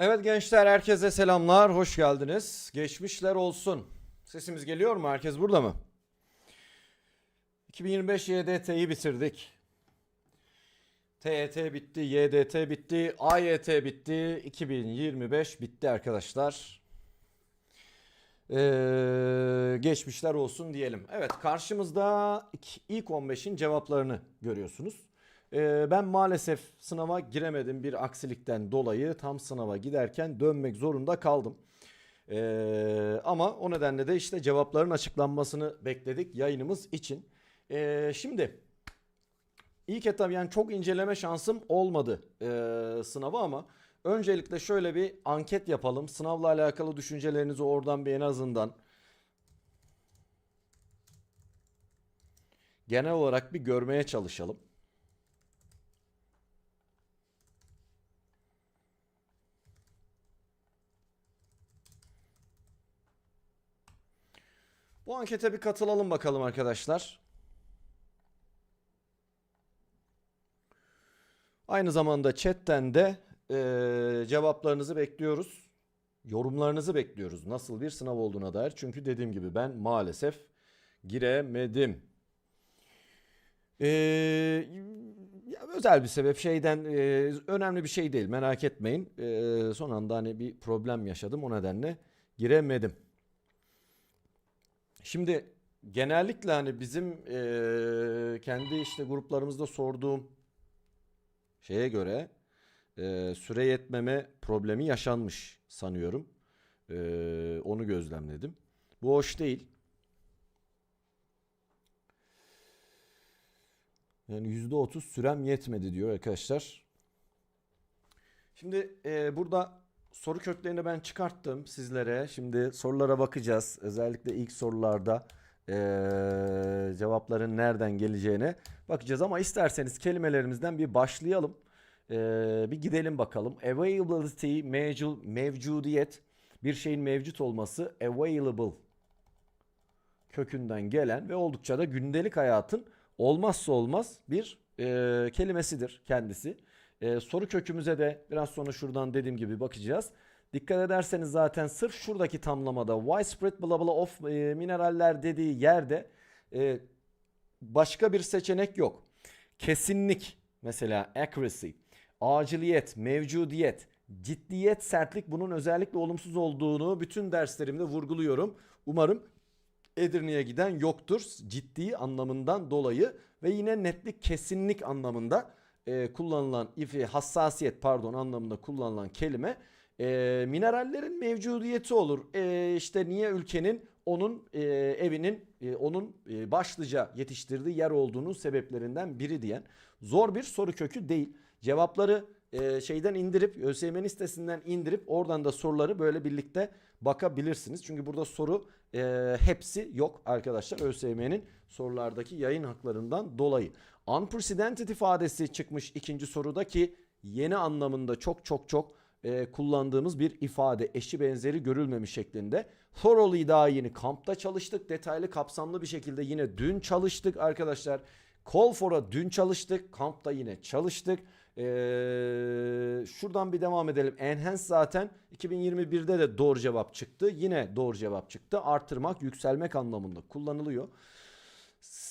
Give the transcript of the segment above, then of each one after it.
Evet gençler herkese selamlar, hoş geldiniz. Geçmişler olsun. Sesimiz geliyor mu? Herkes burada mı? 2025 YDT'yi bitirdik. TYT bitti, YDT bitti, AYT bitti, 2025 bitti arkadaşlar. Ee, geçmişler olsun diyelim. Evet karşımızda ilk 15'in cevaplarını görüyorsunuz. Ee, ben maalesef sınava giremedim bir aksilikten dolayı tam sınava giderken dönmek zorunda kaldım. Ee, ama o nedenle de işte cevapların açıklanmasını bekledik yayınımız için. Ee, şimdi ilk etap yani çok inceleme şansım olmadı ee, sınavı ama öncelikle şöyle bir anket yapalım. Sınavla alakalı düşüncelerinizi oradan bir en azından genel olarak bir görmeye çalışalım. Ankete bir katılalım bakalım arkadaşlar. Aynı zamanda chatten de eee, cevaplarınızı bekliyoruz. Yorumlarınızı bekliyoruz. Nasıl bir sınav olduğuna dair. Çünkü dediğim gibi ben maalesef giremedim. Ya özel bir sebep şeyden eee, önemli bir şey değil merak etmeyin. Eee, son anda hani bir problem yaşadım o nedenle giremedim. Şimdi genellikle hani bizim eee, kendi işte gruplarımızda sorduğum şeye göre eee, süre yetmeme problemi yaşanmış sanıyorum. Eee, onu gözlemledim. Bu hoş değil. Yani %30 sürem yetmedi diyor arkadaşlar. Şimdi e, burada soru köklerini ben çıkarttım sizlere. Şimdi sorulara bakacağız. Özellikle ilk sorularda e, cevapların nereden geleceğine bakacağız. Ama isterseniz kelimelerimizden bir başlayalım. E, bir gidelim bakalım. Availability, mevcu, mevcudiyet, bir şeyin mevcut olması, available kökünden gelen ve oldukça da gündelik hayatın olmazsa olmaz bir e, kelimesidir kendisi. E, soru kökümüze de biraz sonra şuradan dediğim gibi bakacağız. Dikkat ederseniz zaten sırf şuradaki tamlamada widespread bla of e, mineraller dediği yerde e, başka bir seçenek yok. Kesinlik mesela accuracy, aciliyet, mevcudiyet, ciddiyet, sertlik bunun özellikle olumsuz olduğunu bütün derslerimde vurguluyorum. Umarım Edirne'ye giden yoktur ciddi anlamından dolayı ve yine netlik kesinlik anlamında e, kullanılan ifi hassasiyet pardon anlamında kullanılan kelime e, minerallerin mevcudiyeti olur. E, işte niye ülkenin onun e, evinin e, onun e, başlıca yetiştirdiği yer olduğunun sebeplerinden biri diyen zor bir soru kökü değil. Cevapları e, şeyden indirip ÖSYM'nin sitesinden indirip oradan da soruları böyle birlikte bakabilirsiniz. Çünkü burada soru e, hepsi yok arkadaşlar ÖSYM'nin sorulardaki yayın haklarından dolayı. Unprecedented ifadesi çıkmış ikinci soruda ki yeni anlamında çok çok çok e, kullandığımız bir ifade eşi benzeri görülmemiş şeklinde. Thoroughly daha yeni kampta çalıştık. Detaylı kapsamlı bir şekilde yine dün çalıştık arkadaşlar. Call for'a dün çalıştık. Kampta yine çalıştık. Ee, şuradan bir devam edelim. Enhance zaten 2021'de de doğru cevap çıktı. Yine doğru cevap çıktı. Artırmak, yükselmek anlamında kullanılıyor.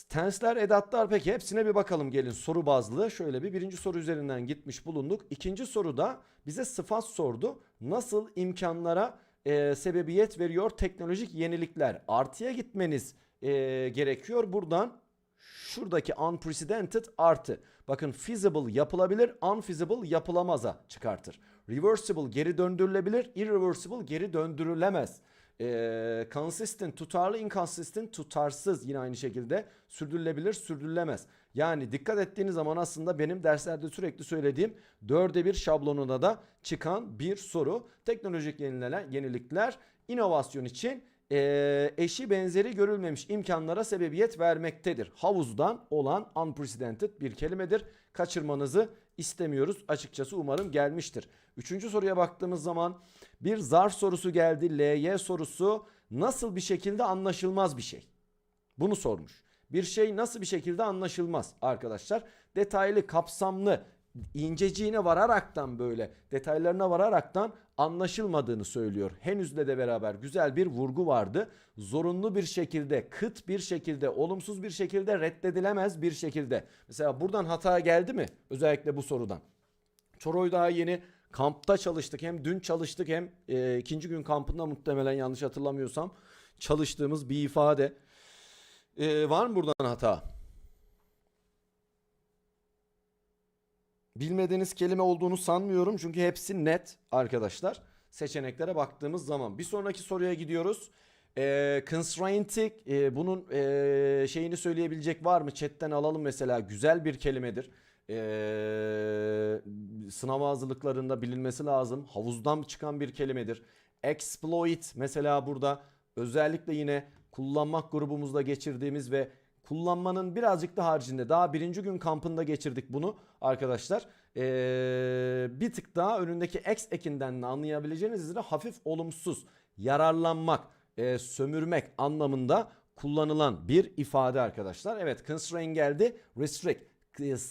Tensler, edatlar peki hepsine bir bakalım gelin soru bazlı. Şöyle bir birinci soru üzerinden gitmiş bulunduk. İkinci soruda bize sıfat sordu. Nasıl imkanlara e, sebebiyet veriyor teknolojik yenilikler? Artıya gitmeniz e, gerekiyor. Buradan şuradaki unprecedented artı. Bakın feasible yapılabilir, unfeasible yapılamaza çıkartır. Reversible geri döndürülebilir, irreversible geri döndürülemez. Ee, consistent, tutarlı, inconsistent, tutarsız yine aynı şekilde sürdürülebilir, sürdürülemez. Yani dikkat ettiğiniz zaman aslında benim derslerde sürekli söylediğim dörde bir şablonuna da çıkan bir soru. Teknolojik yenilenen yenilikler inovasyon için e, eşi benzeri görülmemiş imkanlara sebebiyet vermektedir. Havuzdan olan unprecedented bir kelimedir. Kaçırmanızı istemiyoruz. Açıkçası umarım gelmiştir. Üçüncü soruya baktığımız zaman bir zarf sorusu geldi. LY sorusu nasıl bir şekilde anlaşılmaz bir şey. Bunu sormuş. Bir şey nasıl bir şekilde anlaşılmaz arkadaşlar? Detaylı, kapsamlı inceciğine vararaktan böyle detaylarına vararaktan anlaşılmadığını söylüyor. Henüzle de beraber güzel bir vurgu vardı. Zorunlu bir şekilde, kıt bir şekilde, olumsuz bir şekilde reddedilemez bir şekilde. Mesela buradan hata geldi mi? Özellikle bu sorudan. Çoroy daha yeni kampta çalıştık. Hem dün çalıştık hem e, ikinci gün kampında muhtemelen yanlış hatırlamıyorsam çalıştığımız bir ifade. E, var mı buradan hata? Bilmediğiniz kelime olduğunu sanmıyorum çünkü hepsi net arkadaşlar. Seçeneklere baktığımız zaman. Bir sonraki soruya gidiyoruz. E, constrainti e, bunun e, şeyini söyleyebilecek var mı? Chatten alalım mesela. Güzel bir kelimedir. E, sınav hazırlıklarında bilinmesi lazım. Havuzdan çıkan bir kelimedir. Exploit mesela burada özellikle yine kullanmak grubumuzda geçirdiğimiz ve kullanmanın birazcık da haricinde daha birinci gün kampında geçirdik bunu arkadaşlar. Ee, bir tık daha önündeki X ekinden de anlayabileceğiniz üzere hafif olumsuz yararlanmak, e, sömürmek anlamında kullanılan bir ifade arkadaşlar. Evet constraint geldi. Restrict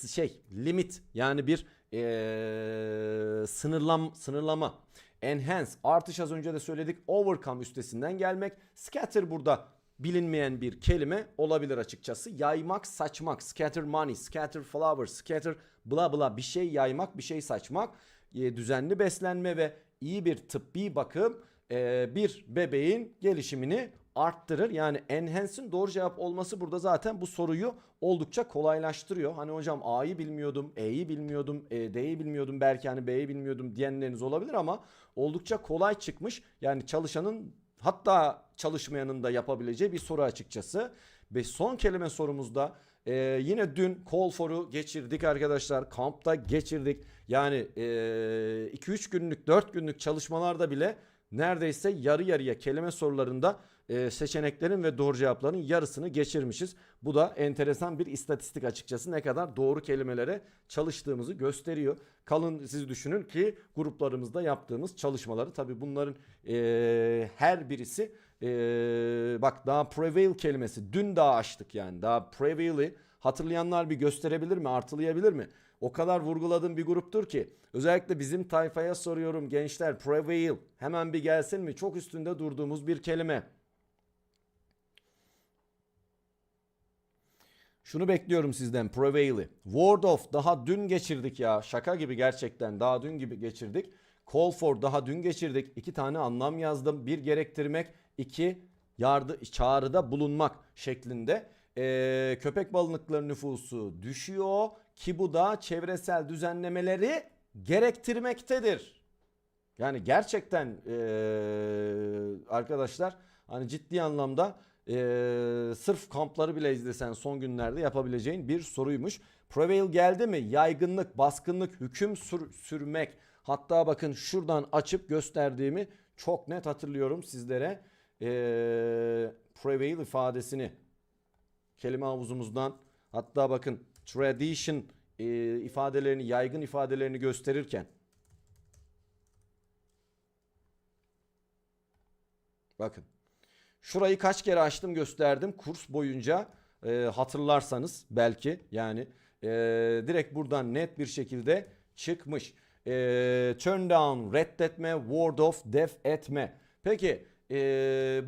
şey limit yani bir e, sınırlam sınırlama. Enhance artış az önce de söyledik. Overcome üstesinden gelmek. Scatter burada bilinmeyen bir kelime olabilir açıkçası. Yaymak, saçmak, scatter money, scatter flowers, scatter bla bla bir şey yaymak, bir şey saçmak. E, düzenli beslenme ve iyi bir tıbbi bakım e, bir bebeğin gelişimini arttırır. Yani enhance'in doğru cevap olması burada zaten bu soruyu oldukça kolaylaştırıyor. Hani hocam A'yı bilmiyordum, E'yi bilmiyordum, e, D'yi bilmiyordum, belki hani B'yi bilmiyordum diyenleriniz olabilir ama oldukça kolay çıkmış. Yani çalışanın hatta çalışmayanın da yapabileceği bir soru açıkçası. Ve son kelime sorumuzda e, yine dün call for'u geçirdik arkadaşlar. Kampta geçirdik. Yani 2-3 günlük 4 günlük çalışmalarda bile neredeyse yarı yarıya kelime sorularında e, seçeneklerin ve doğru cevapların yarısını geçirmişiz. Bu da enteresan bir istatistik açıkçası ne kadar doğru kelimelere çalıştığımızı gösteriyor. Kalın siz düşünün ki gruplarımızda yaptığımız çalışmaları tabi bunların e, her birisi e, bak daha prevail kelimesi dün daha açtık yani daha prevail'i hatırlayanlar bir gösterebilir mi artılayabilir mi? O kadar vurguladığım bir gruptur ki özellikle bizim tayfaya soruyorum gençler prevail hemen bir gelsin mi? Çok üstünde durduğumuz bir kelime. Şunu bekliyorum sizden Prevail'i. Word of daha dün geçirdik ya. Şaka gibi gerçekten daha dün gibi geçirdik. Call for daha dün geçirdik. İki tane anlam yazdım. Bir gerektirmek, iki yardı, çağrıda bulunmak şeklinde. Ee, köpek balıkları nüfusu düşüyor ki bu da çevresel düzenlemeleri gerektirmektedir. Yani gerçekten ee, arkadaşlar hani ciddi anlamda ee, sırf kampları bile izlesen son günlerde yapabileceğin bir soruymuş. Prevail geldi mi? Yaygınlık, baskınlık, hüküm sür- sürmek. Hatta bakın şuradan açıp gösterdiğimi çok net hatırlıyorum sizlere. Ee, prevail ifadesini kelime havuzumuzdan hatta bakın tradition e, ifadelerini, yaygın ifadelerini gösterirken bakın Şurayı kaç kere açtım gösterdim kurs boyunca e, hatırlarsanız belki yani e, direkt buradan net bir şekilde çıkmış. E, turn down reddetme word of def etme. Peki e,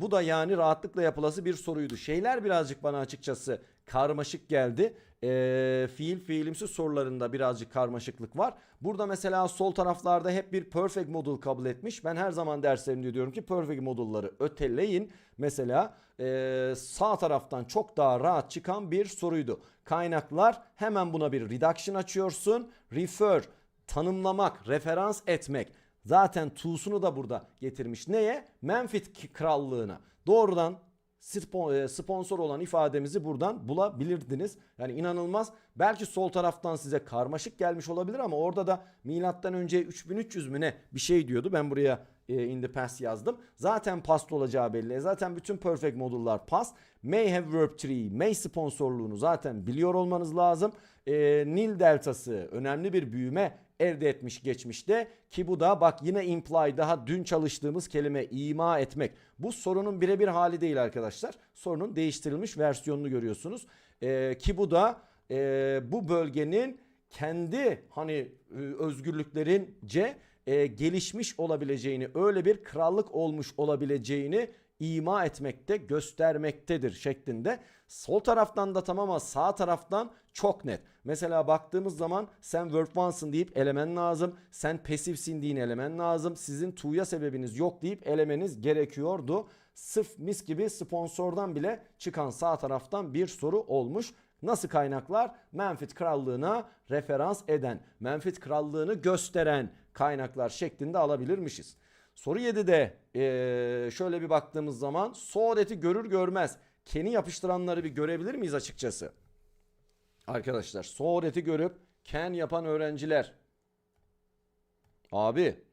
bu da yani rahatlıkla yapılası bir soruydu. Şeyler birazcık bana açıkçası karmaşık geldi. E, fiil fiilimsi sorularında birazcık karmaşıklık var. Burada mesela sol taraflarda hep bir perfect model kabul etmiş. Ben her zaman derslerimde diyorum ki perfect model'ları öteleyin. Mesela e, sağ taraftan çok daha rahat çıkan bir soruydu. Kaynaklar hemen buna bir reduction açıyorsun. Refer tanımlamak, referans etmek. Zaten to'sunu da burada getirmiş. Neye? Menfit krallığına. Doğrudan sponsor olan ifademizi buradan bulabilirdiniz. Yani inanılmaz. Belki sol taraftan size karmaşık gelmiş olabilir ama orada da milattan önce 3300 mü ne bir şey diyordu. Ben buraya e, in the past yazdım. Zaten past olacağı belli. Zaten bütün perfect modullar past. May have verb tree, may sponsorluğunu zaten biliyor olmanız lazım. E, Nil deltası önemli bir büyüme elde etmiş geçmişte ki bu da bak yine imply daha dün çalıştığımız kelime ima etmek. Bu sorunun birebir hali değil arkadaşlar. Sorunun değiştirilmiş versiyonunu görüyorsunuz. Ee, ki bu da e, bu bölgenin kendi hani e, özgürlüklerince e, gelişmiş olabileceğini, öyle bir krallık olmuş olabileceğini ima etmekte, göstermektedir şeklinde. Sol taraftan da tamam ama sağ taraftan çok net. Mesela baktığımız zaman sen Word one'sın deyip elemen lazım. Sen pasifsin deyin elemen lazım. Sizin tuğya sebebiniz yok deyip elemeniz gerekiyordu. Sırf mis gibi sponsordan bile çıkan sağ taraftan bir soru olmuş. Nasıl kaynaklar? Menfit Krallığı'na referans eden, Menfit Krallığı'nı gösteren kaynaklar şeklinde alabilirmişiz. Soru 7'de eee, şöyle bir baktığımız zaman Soğudet'i görür görmez Ken'i yapıştıranları bir görebilir miyiz açıkçası? Arkadaşlar Soğudet'i görüp Ken yapan öğrenciler. Abi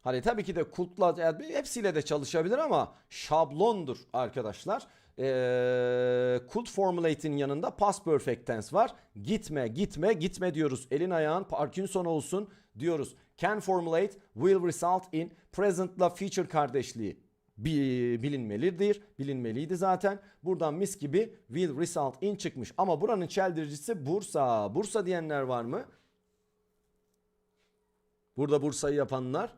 Hani tabii ki de kultla yani hepsiyle de çalışabilir ama şablondur arkadaşlar. Ee, kult formulate'in yanında past perfect tense var. Gitme, gitme, gitme diyoruz. Elin ayağın Parkinson olsun diyoruz. Can formulate will result in present'la future kardeşliği bi- bilinmelidir. Bilinmeliydi zaten. Buradan mis gibi will result in çıkmış. Ama buranın çeldiricisi Bursa. Bursa diyenler var mı? Burada Bursa'yı yapanlar.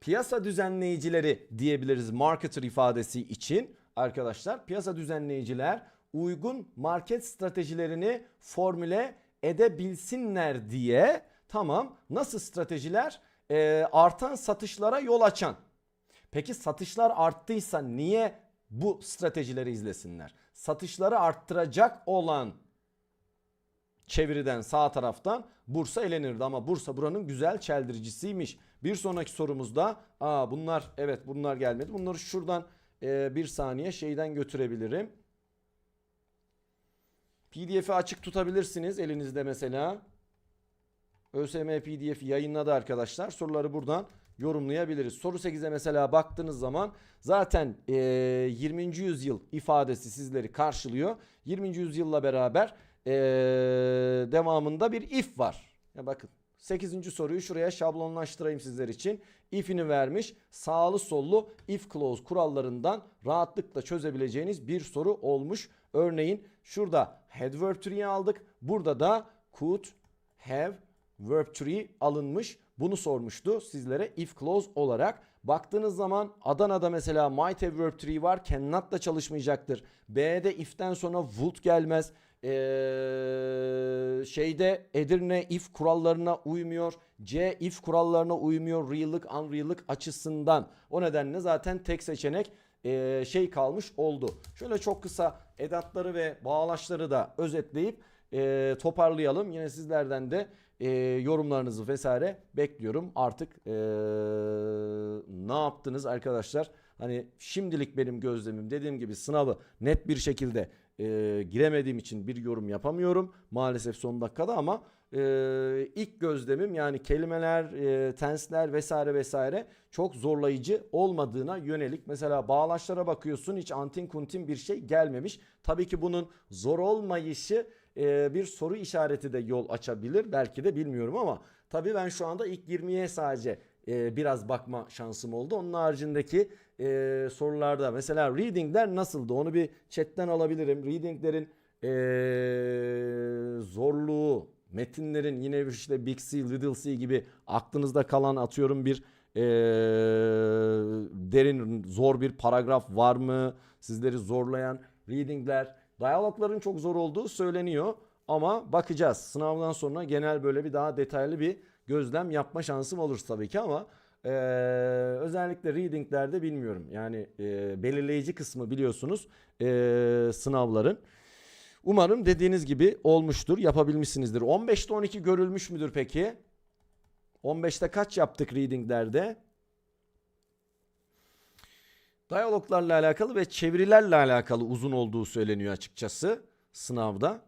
piyasa düzenleyicileri diyebiliriz marketer ifadesi için arkadaşlar. Piyasa düzenleyiciler uygun market stratejilerini formüle edebilsinler diye tamam nasıl stratejiler Ee, artan satışlara yol açan. Peki satışlar arttıysa niye bu stratejileri izlesinler? Satışları arttıracak olan çeviriden sağ taraftan Bursa elenirdi ama Bursa buranın güzel çeldiricisiymiş. Bir sonraki sorumuzda aa bunlar evet bunlar gelmedi. Bunları şuradan e, bir saniye şeyden götürebilirim. PDF'i açık tutabilirsiniz elinizde mesela. ÖSYM PDF yayınladı arkadaşlar. Soruları buradan yorumlayabiliriz. Soru 8'e mesela baktığınız zaman zaten e, 20. yüzyıl ifadesi sizleri karşılıyor. 20. yüzyılla beraber e, devamında bir if var. Ya bakın 8. soruyu şuraya şablonlaştırayım sizler için. If'ini vermiş. Sağlı sollu if clause kurallarından rahatlıkla çözebileceğiniz bir soru olmuş. Örneğin şurada had verb tree'yi aldık. Burada da could have verb tree alınmış. Bunu sormuştu sizlere if clause olarak. Baktığınız zaman Adana'da mesela might have verb tree var. Cannot da çalışmayacaktır. B'de if'ten sonra would gelmez. Ee, şeyde Edirne if kurallarına uymuyor. C if kurallarına uymuyor. Real'lık unreal'lık açısından. O nedenle zaten tek seçenek şey kalmış oldu. Şöyle çok kısa edatları ve bağlaçları da özetleyip toparlayalım. Yine sizlerden de yorumlarınızı vesaire bekliyorum. Artık ne yaptınız arkadaşlar? Hani şimdilik benim gözlemim dediğim gibi sınavı net bir şekilde e, giremediğim için bir yorum yapamıyorum maalesef son dakikada ama e, ilk gözlemim yani kelimeler, e, tensler vesaire vesaire çok zorlayıcı olmadığına yönelik. Mesela bağlaçlara bakıyorsun hiç antin kuntin bir şey gelmemiş. Tabii ki bunun zor olmayışı e, bir soru işareti de yol açabilir belki de bilmiyorum ama tabii ben şu anda ilk 20'ye sadece e, biraz bakma şansım oldu. Onun haricindeki e, sorularda mesela readingler nasıldı onu bir chatten alabilirim. Readinglerin e, zorluğu, metinlerin yine işte Big C, Little C gibi aklınızda kalan atıyorum bir e, derin zor bir paragraf var mı? Sizleri zorlayan readingler, diyalogların çok zor olduğu söyleniyor. Ama bakacağız. Sınavdan sonra genel böyle bir daha detaylı bir gözlem yapma şansım olur tabii ki ama e, özellikle readinglerde bilmiyorum. Yani e, belirleyici kısmı biliyorsunuz e, sınavların. Umarım dediğiniz gibi olmuştur, yapabilmişsinizdir. 15'te 12 görülmüş müdür peki? 15'te kaç yaptık readinglerde? Diyaloglarla alakalı ve çevirilerle alakalı uzun olduğu söyleniyor açıkçası sınavda.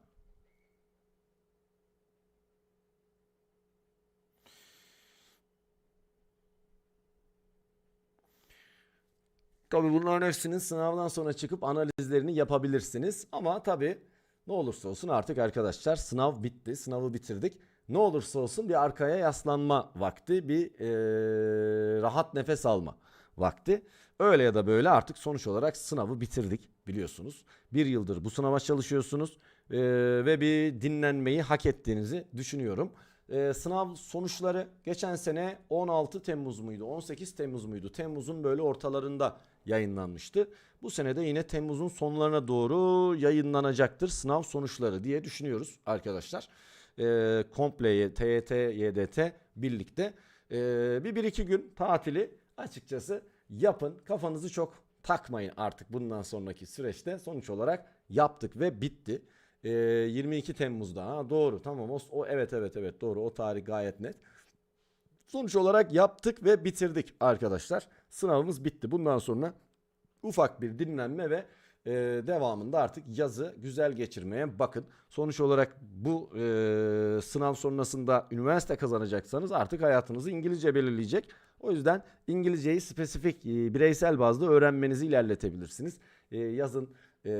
Tabii bunların hepsinin sınavdan sonra çıkıp analizlerini yapabilirsiniz. Ama tabii ne olursa olsun artık arkadaşlar sınav bitti. Sınavı bitirdik. Ne olursa olsun bir arkaya yaslanma vakti, bir eee, rahat nefes alma vakti. Öyle ya da böyle artık sonuç olarak sınavı bitirdik. biliyorsunuz. Bir yıldır bu sınava çalışıyorsunuz e, ve bir dinlenmeyi hak ettiğinizi düşünüyorum. E, sınav sonuçları geçen sene 16 Temmuz muydu 18 Temmuz muydu? Temmuz'un böyle ortalarında yayınlanmıştı. Bu sene de yine Temmuz'un sonlarına doğru yayınlanacaktır sınav sonuçları diye düşünüyoruz arkadaşlar. E, komple TYT, YDT birlikte e, bir, bir iki gün tatili açıkçası yapın. Kafanızı çok takmayın artık bundan sonraki süreçte. Sonuç olarak yaptık ve bitti. E, 22 Temmuz'da ha, doğru tamam o, o evet evet evet doğru o tarih gayet net. Sonuç olarak yaptık ve bitirdik arkadaşlar. Sınavımız bitti. Bundan sonra ufak bir dinlenme ve e, devamında artık yazı güzel geçirmeye bakın. Sonuç olarak bu e, sınav sonrasında üniversite kazanacaksanız artık hayatınızı İngilizce belirleyecek. O yüzden İngilizceyi spesifik e, bireysel bazda öğrenmenizi ilerletebilirsiniz. E, yazın e,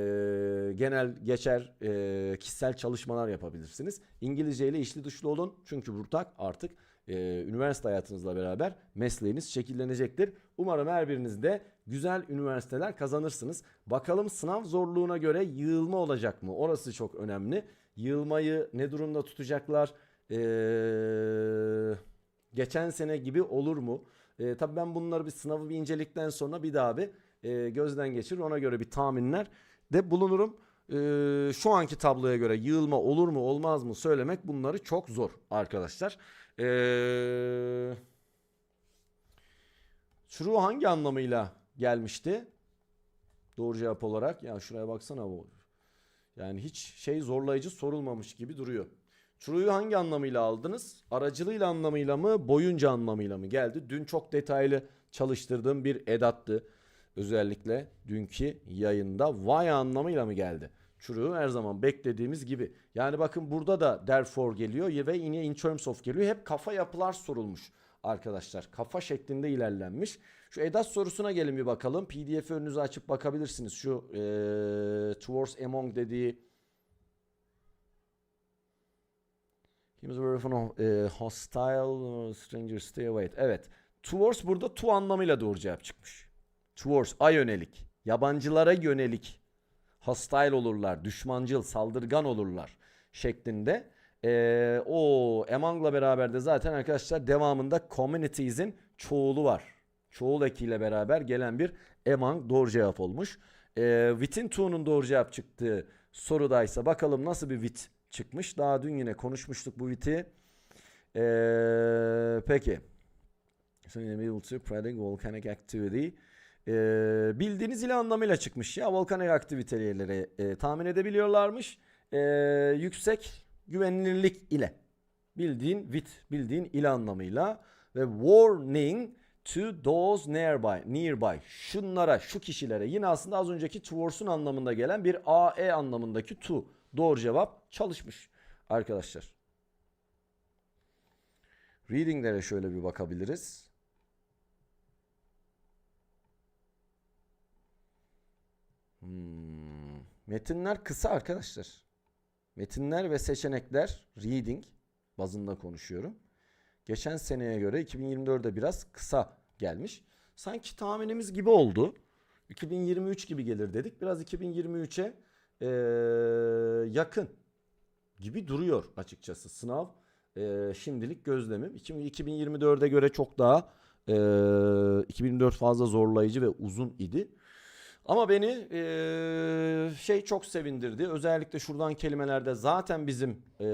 genel geçer e, kişisel çalışmalar yapabilirsiniz. İngilizce ile içli dışlı olun çünkü burada artık e, üniversite hayatınızla beraber mesleğiniz şekillenecektir. Umarım her biriniz de güzel üniversiteler kazanırsınız. Bakalım sınav zorluğuna göre yığılma olacak mı? Orası çok önemli. Yığılmayı ne durumda tutacaklar? Eee geçen sene gibi olur mu? E, tabii ben bunları bir sınavı bir incelikten sonra bir daha bir e, gözden geçirir. Ona göre bir tahminler de bulunurum. E, şu anki tabloya göre yığılma olur mu olmaz mı söylemek bunları çok zor arkadaşlar. E, true hangi anlamıyla gelmişti? Doğru cevap olarak. Ya şuraya baksana bu. Yani hiç şey zorlayıcı sorulmamış gibi duruyor. True'yu hangi anlamıyla aldınız? Aracılığıyla anlamıyla mı, boyunca anlamıyla mı geldi? Dün çok detaylı çalıştırdığım bir edattı. Özellikle dünkü yayında why anlamıyla mı geldi? True her zaman beklediğimiz gibi. Yani bakın burada da therefore geliyor ve yine in terms of geliyor. Hep kafa yapılar sorulmuş arkadaşlar. Kafa şeklinde ilerlenmiş. Şu edat sorusuna gelin bir bakalım. PDF önünüzü açıp bakabilirsiniz. Şu eee towards among dediği He was very fun of e, hostile stranger stay away. Evet. Towards burada to anlamıyla doğru cevap çıkmış. Towards a yönelik. Yabancılara yönelik. Hostile olurlar. Düşmancıl, saldırgan olurlar şeklinde. E, o among'la beraber de zaten arkadaşlar devamında communities'in çoğulu var. Çoğul ekiyle beraber gelen bir among doğru cevap olmuş. E, within to'nun doğru cevap çıktığı sorudaysa bakalım nasıl bir with çıkmış. Daha dün yine konuşmuştuk bu viti. Ee, peki. So in the middle to predicting volcanic activity. Ee, bildiğiniz ile anlamıyla çıkmış ya. Volkanik aktiviteleri e, tahmin edebiliyorlarmış. Ee, yüksek güvenilirlik ile. Bildiğin with, bildiğin ile anlamıyla. Ve warning to those nearby, nearby. Şunlara, şu kişilere. Yine aslında az önceki towards'un anlamında gelen bir AE anlamındaki to. Doğru cevap çalışmış arkadaşlar. Reading'lere şöyle bir bakabiliriz. Hmm. Metinler kısa arkadaşlar. Metinler ve seçenekler reading bazında konuşuyorum. Geçen seneye göre 2024'de biraz kısa gelmiş. Sanki tahminimiz gibi oldu. 2023 gibi gelir dedik. Biraz 2023'e e, yakın gibi duruyor açıkçası sınav. E, şimdilik gözlemim. 2024'e göre çok daha e, 2024 fazla zorlayıcı ve uzun idi. Ama beni e, şey çok sevindirdi. Özellikle şuradan kelimelerde zaten bizim e,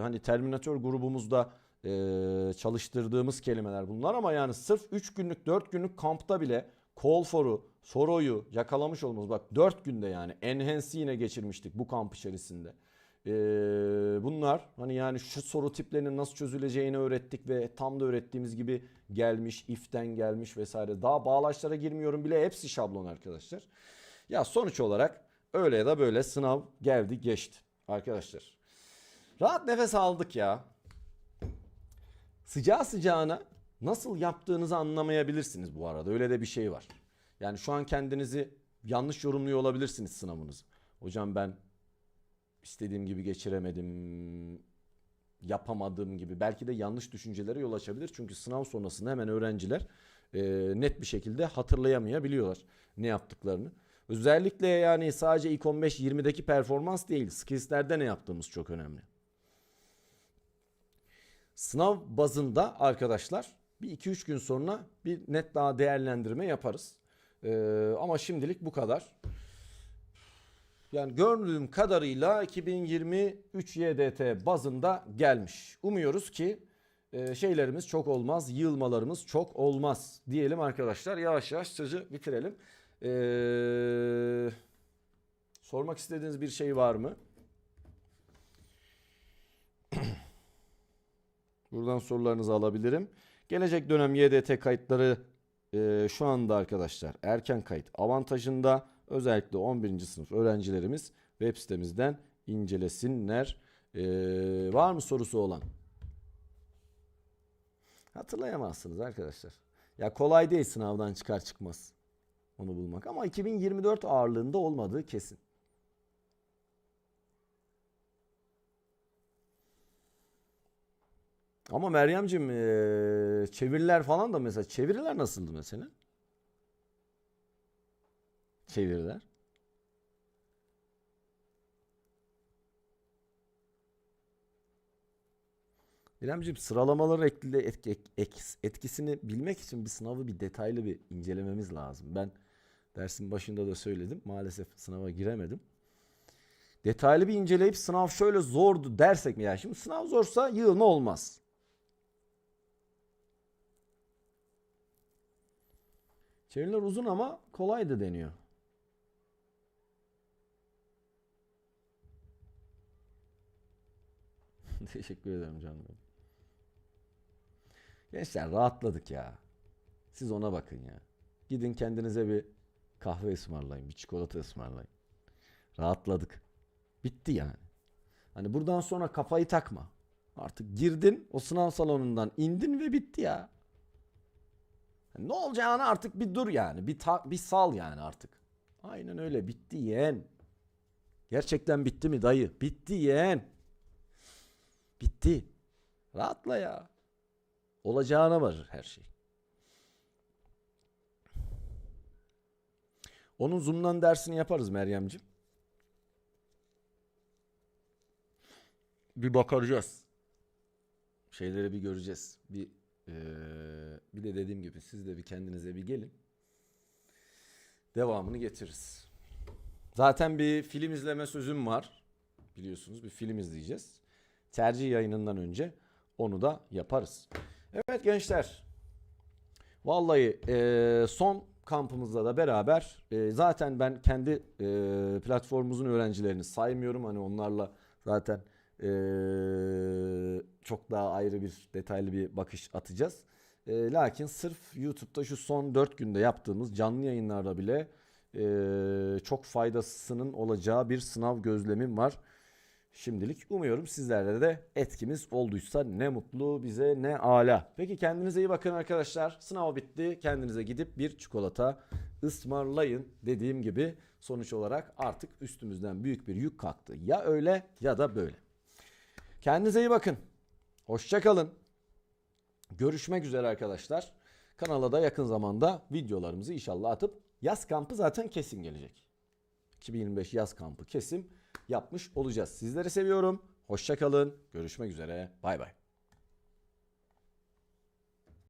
hani Terminator grubumuzda e, çalıştırdığımız kelimeler bunlar ama yani sırf 3 günlük 4 günlük kampta bile call for'u, soroyu yakalamış olmamız. Bak 4 günde yani enhance'i yine geçirmiştik bu kamp içerisinde. Ee, bunlar hani yani şu soru tiplerinin nasıl çözüleceğini öğrettik ve tam da öğrettiğimiz gibi gelmiş, if'ten gelmiş vesaire. Daha bağlaçlara girmiyorum bile hepsi şablon arkadaşlar. Ya sonuç olarak öyle ya da böyle sınav geldi geçti arkadaşlar. Rahat nefes aldık ya. Sıcağı sıcağına nasıl yaptığınızı anlamayabilirsiniz bu arada. Öyle de bir şey var. Yani şu an kendinizi yanlış yorumluyor olabilirsiniz sınavınızı. Hocam ben istediğim gibi geçiremedim, yapamadığım gibi. Belki de yanlış düşüncelere yol açabilir. Çünkü sınav sonrasında hemen öğrenciler e, net bir şekilde hatırlayamayabiliyorlar ne yaptıklarını. Özellikle yani sadece ilk 15-20'deki performans değil. Skillslerde ne yaptığımız çok önemli. Sınav bazında arkadaşlar bir 2-3 gün sonra bir net daha değerlendirme yaparız. Ee, ama şimdilik bu kadar. Yani gördüğüm kadarıyla 2023 YDT bazında gelmiş. Umuyoruz ki e, şeylerimiz çok olmaz, yığılmalarımız çok olmaz diyelim arkadaşlar. Yavaş yavaş sözü bitirelim. Ee, sormak istediğiniz bir şey var mı? Buradan sorularınızı alabilirim. Gelecek dönem YDT kayıtları e, şu anda arkadaşlar erken kayıt avantajında özellikle 11. sınıf öğrencilerimiz web sitemizden incelesinler. E, var mı sorusu olan? Hatırlayamazsınız arkadaşlar. Ya kolay değil sınavdan çıkar çıkmaz onu bulmak ama 2024 ağırlığında olmadığı kesin. Ama Meryem'cim eee, çeviriler falan da mesela çeviriler nasıldı mesela? Çeviriler. İremciğim ek- etkisini bilmek için bir sınavı bir detaylı bir incelememiz lazım. Ben dersin başında da söyledim. Maalesef sınava giremedim. Detaylı bir inceleyip sınav şöyle zordu dersek mi ya? Şimdi sınav zorsa yığılma olmaz. Çeviriler uzun ama kolay da deniyor. Teşekkür ederim canım. benim. Gençler rahatladık ya. Siz ona bakın ya. Gidin kendinize bir kahve ısmarlayın, bir çikolata ısmarlayın. Rahatladık. Bitti yani. Hani buradan sonra kafayı takma. Artık girdin o sınav salonundan indin ve bitti ya. Ne olacağını artık bir dur yani. Bir, ta- bir sal yani artık. Aynen öyle bitti yeğen. Gerçekten bitti mi dayı? Bitti yeğen. Bitti. Rahatla ya. Olacağına varır her şey. Onun Zoom'dan dersini yaparız Meryem'ciğim. Bir bakacağız. Şeyleri bir göreceğiz. Bir eee, bir de dediğim gibi siz de bir kendinize bir gelin. Devamını getiririz. Zaten bir film izleme sözüm var. Biliyorsunuz bir film izleyeceğiz. Tercih yayınından önce onu da yaparız. Evet gençler. Vallahi eee, son kampımızla da beraber eee, zaten ben kendi eee, platformumuzun öğrencilerini saymıyorum. Hani onlarla zaten eee, çok daha ayrı bir detaylı bir bakış atacağız. Eee, lakin sırf YouTube'da şu son 4 günde yaptığımız canlı yayınlarda bile eee, çok faydasının olacağı bir sınav gözlemim var. Şimdilik umuyorum sizlerle de etkimiz olduysa ne mutlu bize ne ala. Peki kendinize iyi bakın arkadaşlar. Sınav bitti. Kendinize gidip bir çikolata ısmarlayın. Dediğim gibi sonuç olarak artık üstümüzden büyük bir yük kalktı. Ya öyle ya da böyle. Kendinize iyi bakın. Hoşça kalın. Görüşmek üzere arkadaşlar. Kanala da yakın zamanda videolarımızı inşallah atıp yaz kampı zaten kesin gelecek. 2025 yaz kampı kesim yapmış olacağız. Sizleri seviyorum. Hoşça kalın. Görüşmek üzere. Bay bay.